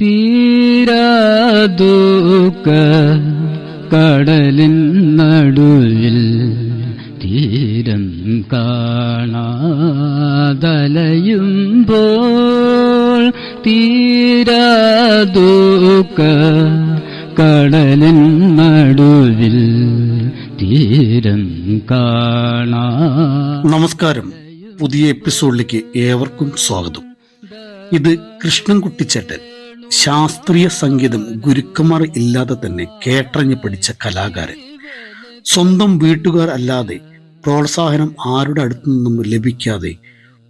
തീരാദൂക്ക കടലിൻ നടുവിൽ തീരം കാണാതലയുമ്പോൾ ദുഃഖ കടലിൻ നടുവിൽ തീരം കാണാ നമസ്കാരം. പുതിയ എപ്പിസോഡിലേക്ക് ഏവർക്കും സ്വാഗതം. ഇത് കൃഷ്ണൻകുട്ടിച്ചേട്ടൻ ശാസ്ത്രീയ സംഗീതം ഗുരുക്കന്മാർ ഇല്ലാതെ തന്നെ കേട്ടറിഞ്ഞ് പഠിച്ച കലാകാരൻ. സ്വന്തം വീട്ടുകാർ അല്ലാതെ പ്രോത്സാഹനം ആരുടെ അടുത്തു നിന്നും ലഭിക്കാതെ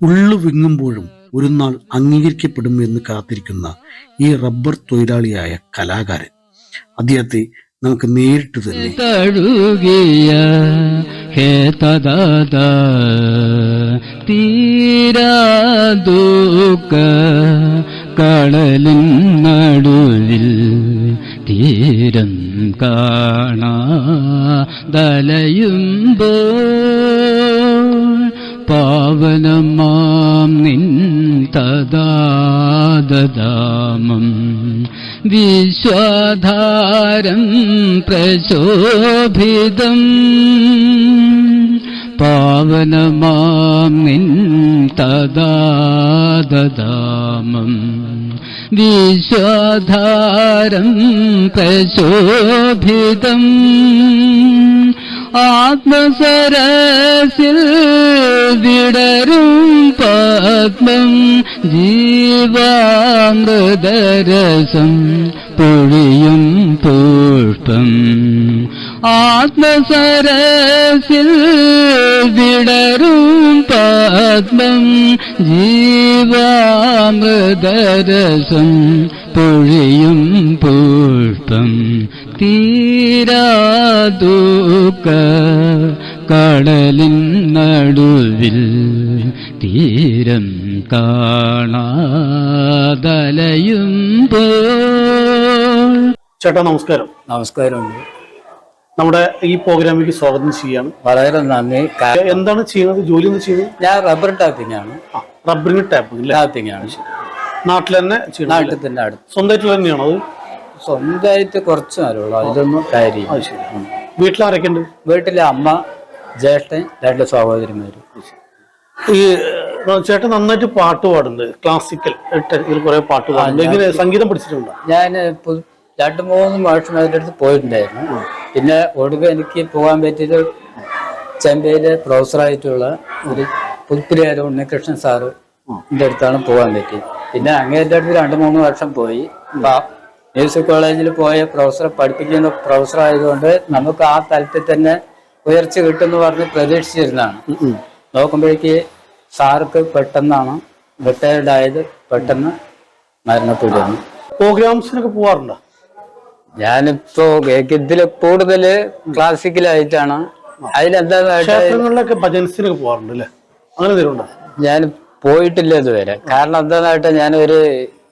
ഉള്ളു വിങ്ങുമ്പോഴും ഒരു നാൾ അംഗീകരിക്കപ്പെടും എന്ന് കാത്തിരിക്കുന്ന ഈ റബ്ബർ തൊഴിലാളിയായ കലാകാരൻ. അദ്ദേഹത്തെ നമുക്ക് നേരിട്ട് തന്നെ തീരാ കടലിൻ നടുവിൽ തീരം കാണാതലയുമ്പോൾ പാവനമാം നിൻ തദാദാമം വിശ്വാധാരം പ്രശോഭിതം പാവനമാം നിൻ തദാദാമം. വിശ്വാധാരം പ്രശോഭിതം. ആത്മസരസിൽ വിടരും പത്മം. ജീവാമൃതരസം പൊഴിയും പുഷ്പം. ആത്മസരസിൽ വിടരും പത്മം ജീവാമൃതരസം പൊഴിയും പുഷ്പം തീരാതൂക്ക കടലിൻ നടുവിൽ തീരം കാണാതലയും പോ ചേട്ടാ നമസ്കാരം. നമസ്കാരമുണ്ട്. നമ്മുടെ ഈ പ്രോഗ്രാമിലേക്ക് സ്വാഗതം ചെയ്യാം. വളരെ നന്ദി. എന്താണ് ചെയ്യുന്നത്? ജോലി എന്ന് ചെയ്യുന്നത്? ഞാൻ റബ്ബർ ടാപ്പിംഗ് ആണ്. റബ്ബറിന് ടാപ്പിംഗ് ടാപ്പിംഗ് ആണ്. നാട്ടിൽ തന്നെ നാട്ടിൽ തന്നെ അടുത്ത്. സ്വന്തമായിട്ടുള്ള തന്നെയാണോ അത്? സ്വന്തമായിട്ട് കുറച്ച് നേരമുള്ളൂ അതിലൊന്നും കാര്യം വീട്ടിൽ ആരൊക്കെ ഉണ്ട് വീട്ടിലെ അമ്മ ജ്യേഷ്ഠൻ രണ്ട് സഹോദരിമാര്. ഈ ചേട്ടൻ നന്നായിട്ട് പാട്ട് പാടുന്നുണ്ട്. ക്ലാസിക്കൽ കുറെ പാട്ട് പാടുന്നുണ്ട്. എങ്ങനെ? സംഗീതം പഠിച്ചിട്ടുണ്ടോ? ഞാൻ രണ്ട് മൂന്ന് വർഷം അതിന്റെ അടുത്ത് പോയിട്ടുണ്ടായിരുന്നു. പിന്നെ ഒടുവിൽ എനിക്ക് പോകാൻ പറ്റിയത് ചെമ്പയിലെ പ്രൊഫസറായിട്ടുള്ള ഒരു പുൽപ്പുരിയായ ഉണ്ണികൃഷ്ണൻ സാറ് എന്റെ അടുത്താണ് പോകാൻ പറ്റിയത്. പിന്നെ അങ്ങേന്റെ അടുത്ത് രണ്ട് മൂന്ന് വർഷം പോയി. മ്യൂസിക് കോളേജിൽ പോയ പ്രൊഫസറെ പഠിപ്പിക്കുന്ന പ്രൊഫസർ ആയതുകൊണ്ട് നമുക്ക് ആ തലത്തിൽ തന്നെ ഉയർച്ച കിട്ടുമെന്ന് പറഞ്ഞ് പ്രതീക്ഷിച്ചിരുന്നതാണ്. നോക്കുമ്പോഴേക്ക് സാർക്ക് പെട്ടെന്നാണ് റിട്ടയർഡ് ആയത് പെട്ടെന്ന് മരണപ്പെടുകയാണ്. പ്രോഗ്രാംസിനൊക്കെ പോവാറുണ്ടോ? ഞാനിപ്പോ ഇതിൽ കൂടുതൽ ക്ലാസിക്കലായിട്ടാണ് വെച്ചാൽ ക്ഷേത്രങ്ങളിലൊക്കെ ഭജൻസിനൊക്കെ പോവാറുണ്ട് അല്ലേ? അങ്ങനെ ഉണ്ടോ? ഞാൻ പോയിട്ടില്ല ഇതുവരെ. കാരണം എന്താന്നായിട്ട് ഞാനൊരു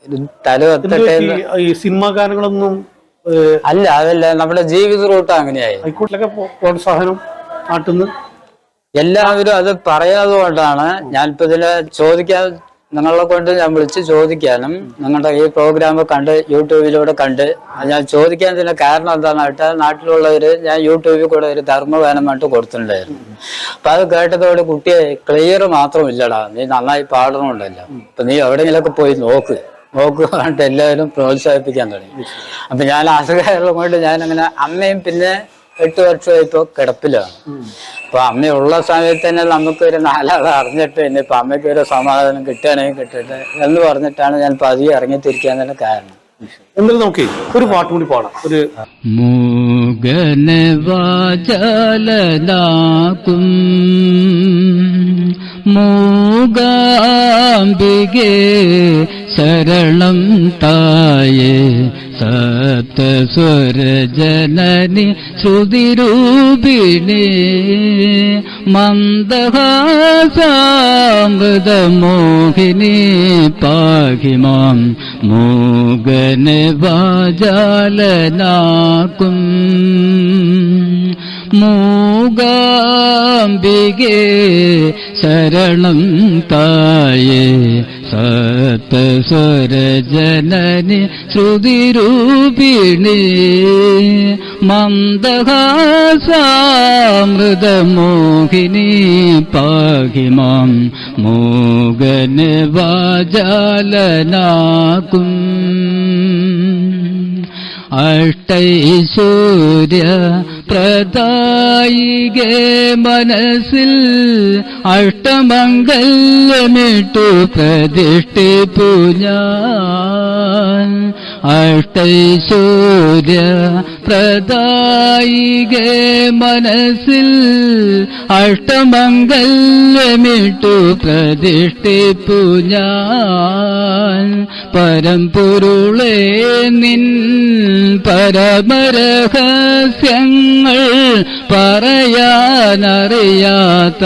ഞാൻ ഒരു തല ഇതിൽ എത്തട്ടെ ഈ- സിനിമാ ഗാനങ്ങളൊന്നും ഏഹ്, അല്ല അതല്ല. നമ്മുടെ ജീവിത റൂട്ട് അങ്ങനെയായി. ഹൈക്കോർട്ടിലൊക്കെ പ്രോ- പ്രോത്സാഹനം നാട്ടിൽ നിന്ന് എല്ലാവരും അത് പറയുന്നത് കൊണ്ടാണ് ഞാനിപ്പോ ഇതിനെ ചോദിക്കാൻ നിങ്ങളെ കൊണ്ട് ഞാൻ വിളിച്ച് ചോദിക്കാനും നിങ്ങളുടെ ഈ പ്രോഗ്രാം കണ്ട് യൂട്യൂബിലൂടെ കണ്ട് ഞാൻ ചോദിക്കാൻ തന്നെ കാരണം എന്താണെന്ന് വെച്ചാൽ നാട്ടിലുള്ളവർ ഞാൻ യൂട്യൂബിൽ കൂടെ ഒരു ധർമ്മഗാനമായിട്ട് കൊടുത്തിട്ടുണ്ടായിരുന്നു. അപ്പൊ അത് കേട്ടതോട് കുട്ടിയെ ക്ലിയർ മാത്രമില്ലടാ. നീ നന്നായി പാടണമുണ്ടല്ലോ അപ്പൊ നീ എവിടെയെങ്കിലൊക്കെ പോയി നോക്ക്. നോക്കുക പറഞ്ഞിട്ട് എല്ലാവരും പ്രോത്സാഹിപ്പിക്കാൻ തുടങ്ങി. അപ്പൊ ഞാൻ അസുഖം കൊണ്ട് ഞാൻ അങ്ങനെ അമ്മയും പിന്നെ എട്ട് വർഷമായി ഇപ്പൊ കിടപ്പിലാണ് അപ്പൊ അമ്മയുള്ള സമയത്ത് തന്നെ നമുക്ക് ഒരു നാലാളെ അറിഞ്ഞിട്ട് പിന്നെ ഇപ്പൊ അമ്മയ്ക്ക് ഒരു സമാധാനം കിട്ടുകയാണെങ്കിൽ കിട്ടട്ടെ എന്ന് പറഞ്ഞിട്ടാണ് ഞാൻ പതിയെ ഇറങ്ങിത്തിരിക്കാൻ തന്നെ കാരണം. എന്നാലും നമുക്ക് ഒരു പാട്ട് കൂടി പാടാം. ഒരു മൂകന വാചാലനാക്കും മൂകാംബികെ ശരണം തായേ സപ്തസ്വരജനനി ശ്രുതിരൂപിണി മന്ദഹാസാമൃതമോഹിനി പാഹി മാം മൂകന വാജാലനാക്കും മൂകാംബികേ മൂകാംബികേ ശരണം തായേ. സപ്തസ്വരജനനി ശ്രുതിരൂപിണി. മന്ദഹാസാമൃതമോഹിനി പാഹി മാം. മോഗന വാജാലനാക്കും അഷ്ടൈശ്വര്യ പ്രദായികെ മനസ്സിൽ അഷ്ടമംഗല്യമിട്ടു പ്രതിഷ്ഠിപ്പു ഞാൻ. അഷ്ടൈശ്വര്യ പ്രദായിക മനസ്സിൽ അഷ്ടമംഗല്യമിട്ടു പ്രതിഷ്ഠിപ്പു ഞാൻ. പരമ്പൊരുളേ നിൻ പരമരഹസ്യങ്ങൾ പറയാനറിയാത്ത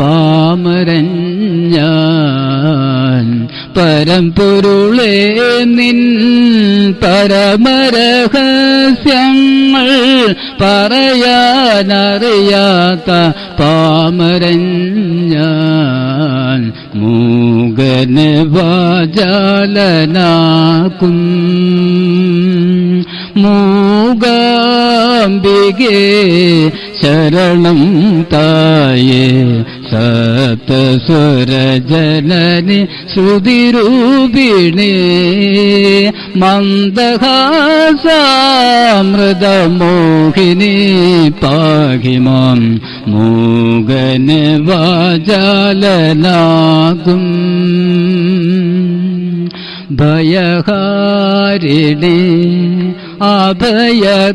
പാമരൻ ഞാൻ. പരമ്പൊരുളേ നിൻ പരമരഹസ്യങ്ങൾ പറയാനറിയാത്ത പാമരൻ ഞാൻ മൂകന വാചാലനാക്കും മൂകാംബികേ ശരണം തായേ. സപ്തസ്വരജനനി ശ്രുതിരൂപിണി മന്ദഹാസാമൃതമോഹിനി പാഹി മാം മൂകന വാചാലനാകും. ഭയഹാരിണി അഭയകാരിണി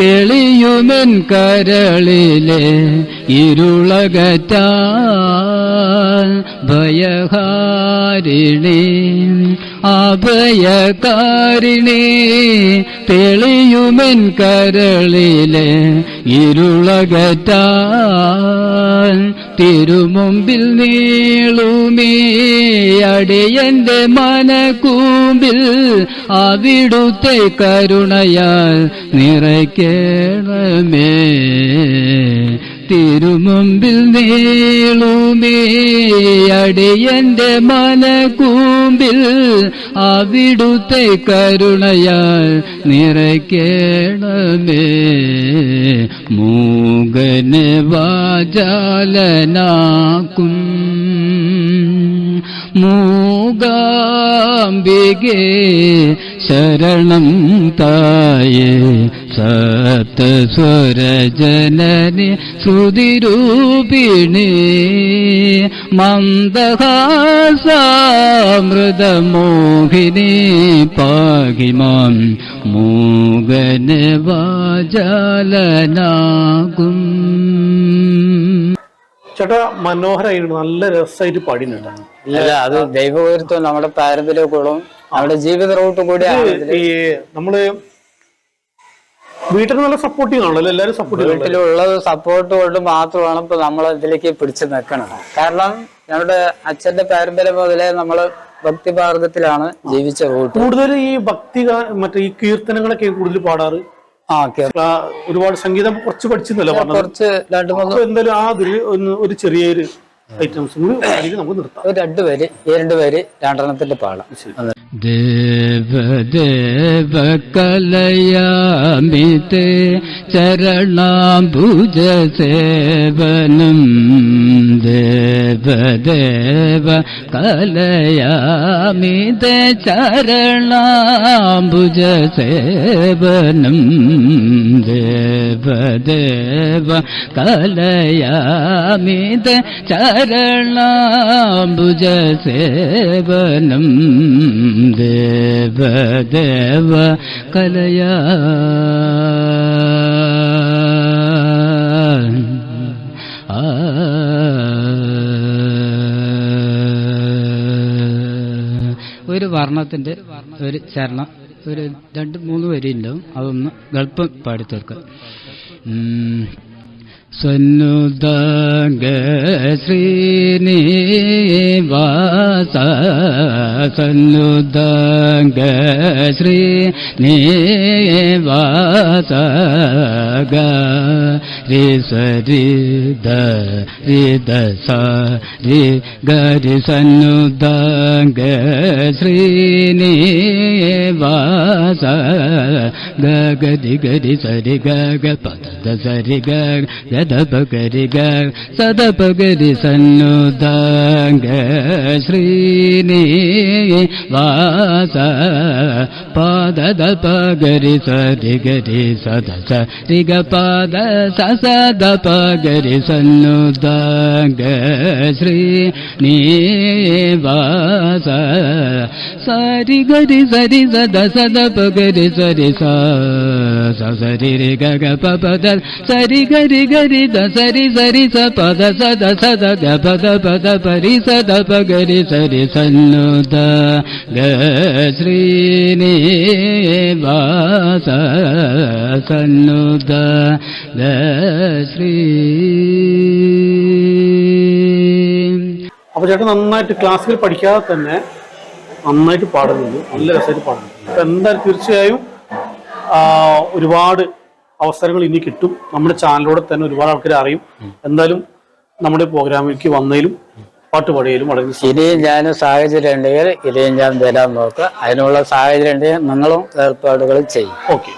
തെളിയുമെൻ കരളിലെ ഇരുളകറ്റാൻ ഭയഹാരിണി അഭയകാരിണി തെളിയുമെൻ കരളിലെ ഇരുളകറ്റാൻ തിരുമുമ്പിൽ നീളുമേ അടിയന്റെ മനക്കൂമ്പിൽ അവിടുത്തെ കരുണയാൽ നിറയ്ക്കണമേ. തിരുമുമ്പിൽ നീളുമേ അടിയന്റെ മനകൂമ്പിൽ അവിടുത്തെ കരുണയാൽ നിറയ്ക്കണമേ. മൂകന് വാചാലനാക്കും. മൂകാംബികേ ശരണം തായേ സപ്തസ്വരജനനി ശ്രുതിരൂപിണി. മന്ദഹാസാമൃതമോഹിനി മന്ദഹാസമൃതമോഹിനി മാം മൂകന വാചാലനാകും. ചേട്ടാ മനോഹരായിരുന്നു നല്ല രസമായിട്ട് പാടിയിട്ടുണ്ടായിരുന്നു അല്ല അത് ദൈവകീർത്തം നമ്മുടെ പാരമ്പര്യങ്ങളും നമ്മുടെ ജീവിത റൂട്ടും കൂടി ഈ നമ്മൾ വീട്ടിൽ നല്ല സപ്പോർട്ടിങ് ആണല്ലോ എല്ലാരും സപ്പോർട്ട് വീട്ടിലുള്ളത് സപ്പോർട്ട് കൊണ്ട് മാത്രമാണ് ഇപ്പൊ നമ്മൾ ഇതിലേക്ക് പിടിച്ചു നിൽക്കണം കാരണം ഞങ്ങളുടെ അച്ഛന്റെ പാരമ്പര്യം മുതലേ നമ്മൾ ഭക്തിമാർഗത്തിലാണ് ജീവിച്ച റൂട്ട്. കൂടുതൽ ഈ ഭക്തി മറ്റേ ഈ കീർത്തനങ്ങളൊക്കെ കൂടുതൽ പാടാറ്? ഒരുപാട് സംഗീതം കുറച്ച് പഠിച്ചെന്നല്ല പറഞ്ഞത്. കുറച്ച് രണ്ടു മൂന്ന് എന്തായാലും ആ ഒരു ഒന്ന് ഒരു ചെറിയൊരു ഐറ്റംസ് കൂടി നമുക്ക് നിർത്താം. രണ്ടുപേര് രണ്ട് പേര് ഈ രണ്ട് പേര് രണ്ടെണ്ണത്തിന്റെ പാടാം. ദേവദേവ കലയാമിത്തെ ചരണാംബുജ സേവനം ദേവദേവ കലയാമിത്തെ ചരണാംബുജ സേവനം ദേവദേവ കലയാമിത്തെ ചരണാംബുജ സേവനം ദേവദേവ കലയാ. ഒരു വർണത്തിന്റെ ഒരു ചരണം ഒരു രണ്ട് മൂന്ന് വരിയുണ്ടാവും അതൊന്ന് ഗൾപ്പം പാടി തീർക്കാം ഉം. ശ്രീനിവാസ വാസ സന്നുദംഗ ശ്രീ വാസ ഗ രി സരി ദ രി സ രി ഗരി സന്നുദംഗ ശ്രീ വാസ ഗ ഗരി ഗരി സരി ഗ പദ സരി ഗ ദ പ ഗ രി ഗ സദ പ ഗ രി സന്നുദംഗ ശ്രീ വാസ പാദ ദ പ ഗ രി സരി സദ പാദ സരി ഗരി സരി സദ സദ പ സരി സരി രി ഗ പ പ ദ. സരി ഗരി ഗരി ദ സരി സരി സ പ ദ സ ദ സ ദ ഗ പ ദ പ ദ പ ഗരി സരി സന്നു ദ. ഗ ശ്രീ വാസ സന്നു ദ. ഗ ശ്രീ അപ്പൊ ചേട്ടൻ നന്നായിട്ട് ക്ലാസ്സിൽ പഠിക്കാതെ തന്നെ നന്നായിട്ട് പാടുന്നുണ്ട്. നല്ല രസമായിട്ട് പാടുന്നുണ്ട്. അപ്പം എന്തായാലും തീർച്ചയായും ഒരുപാട് അവസരങ്ങൾ ഇനി കിട്ടും. നമ്മുടെ ചാനലിലൂടെ തന്നെ ഒരുപാട് ആൾക്കാർ അറിയും. എന്തായാലും നമ്മുടെ പ്രോഗ്രാമിലേക്ക് വന്നതിലും പാട്ട് പാടിയാലും വളരെ. ഇനിയും ഞാൻ സാഹചര്യം ഉണ്ടെങ്കിൽ ഇനിയും ഞാൻ തരാൻ നോക്കുക. അതിനുള്ള സാഹചര്യം ഉണ്ടെങ്കിൽ നിങ്ങളും ഏർപ്പാടുകൾ ചെയ്യും. ഓക്കെ.